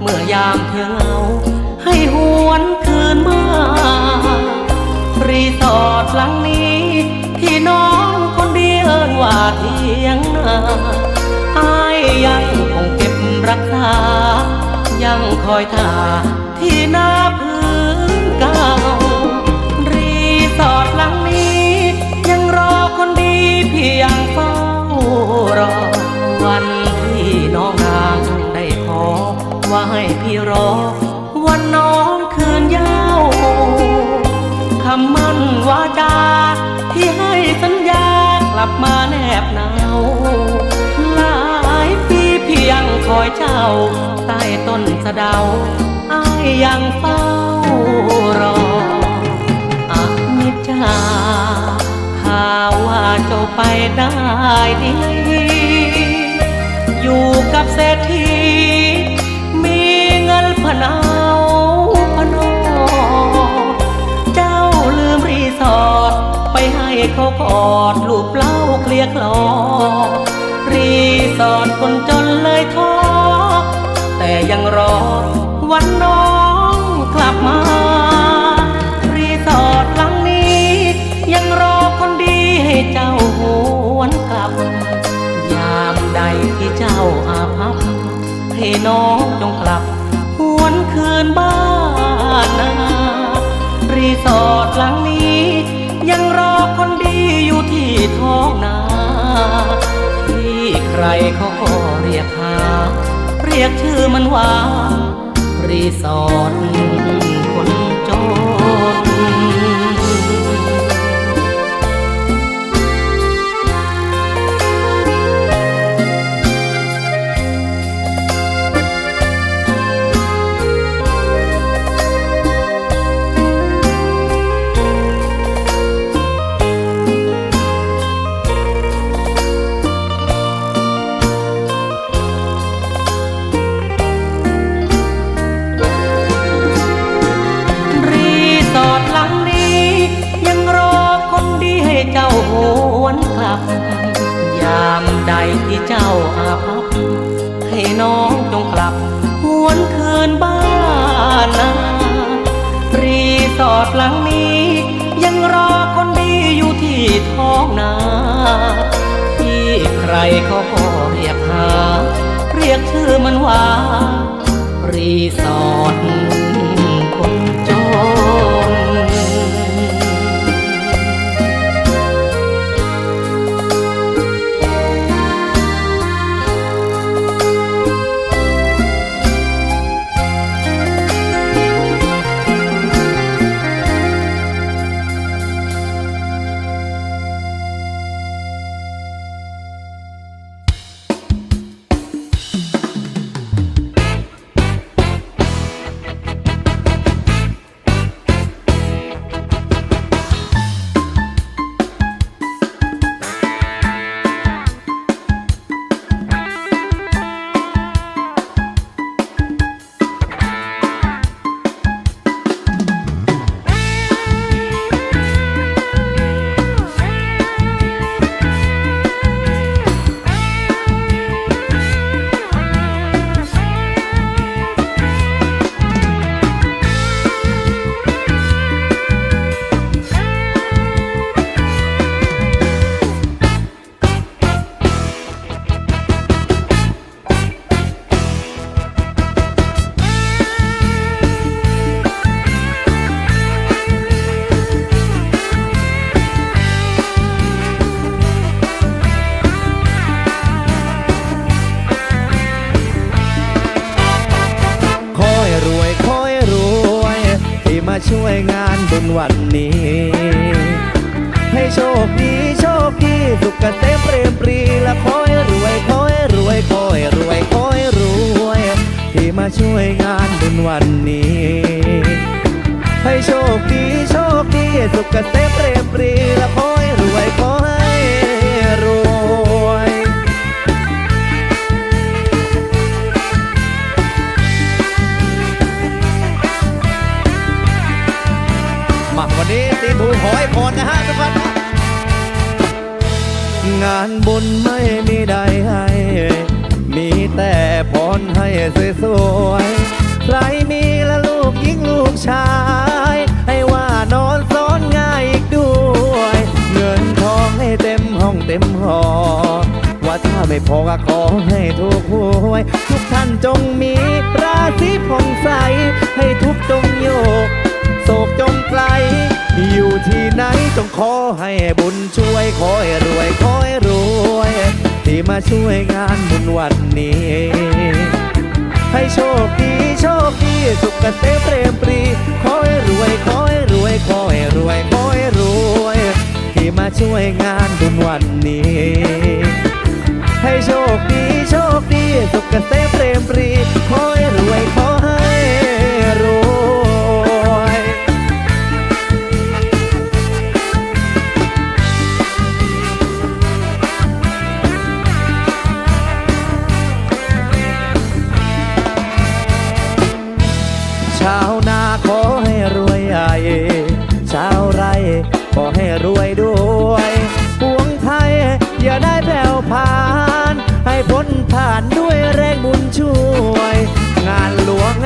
เมื่อยามเธอเหงา ให้หวนคืนมา รีสอร์ทหลังนี้ ที่น้องคนเดียวว่าเทียงนาอายยังคงเก็บรักษา ยังคอยท่าที่หน้าพื้นเก่า แนบหนาวหลายปีเพียงคอยเจ้า ใต้ต้นสะเดาอายยังเฝ้ารออักนิจจาข่าวว่าเจ้าไปได้ดี อยู่กับเศรษฐี ยร์คลอ รีสอร์ทคนจนเลยท้อ แต่ยังรอวันน้องกลับมา รีสอร์ทหลังนี้ ยังรอคนดีให้เจ้าหวนกลับ ยามใดที่เจ้าอาภัพให้น้อง รเขาก็เรียกหา เรียกชื่อมันว่า รีสอร์ท องนาที่ใครเขาก็เรียกหา เรียกชื่อมันว่า รีสอร์ท ช่วยงานบุญวันนี้ ให้โชคดีโชคดีสุขเกษมเปรมปรีและคอยรวยคอยรวยคอยรวยคอยรวย ที่มาช่วยงานบุญวันนี้ ให้โชคดีโชคดีสุขเกษมเปรมปรี บุญไม่มีใดให้ มีแต่พรให้สวยๆ ใครมีละลูกยิ่งลูกชาย ให้ว่านอนซ้อนง่ายอีกด้วย เงินทองให้เต็มห้องเต็มหอ ว่าถ้าไม่พอก็ขอให้ทุกหวย ทุกท่านจงมีราศีผ่องใส ให้ทุกจงโยกโศกจงไกลอยู่ที่ไหนจงขอให้บุญช่วยขอให้รวยขอ มาช่วยงานบุญวันนี้ ให้โชคดีโชคดีสุขเกษมเปรมปรีขอให้รวยขอให้รวยขอให้รวยขอให้รวย ที่มาช่วยงานบุญวันนี้ ให้โชคดีโชคดีสุขเกษมเปรมปรีขอให้รวยขอ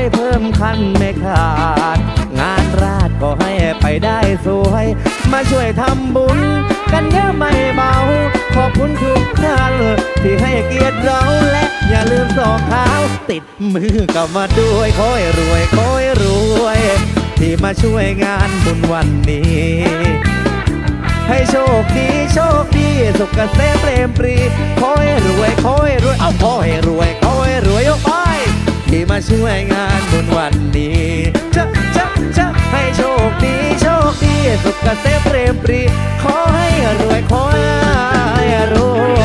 ให้เพิ่มคันไม่ขาด งานราชก็ให้ไปได้สวย มาช่วยทำบุญ กันเยอะไม่เบา ขอบคุณทุกท่านที่ให้เกียรติเราและอย่าลืมสองเท้าติดมือกลับมาด้วยขอให้รวยขอให้รวย ที่มาช่วยงานบุญวันนี้ ให้โชคดีโชคดีสุขเกษมเปรมปรีขอให้รวยขอให้รวยเอาขอให้รวยขอให้รวยยกไป ที่มาช่วยงานบนวันนี้จะจะจะให้โชคดีโชคดีสุขเกษมเรียบรีขอให้รวยขอให้รวย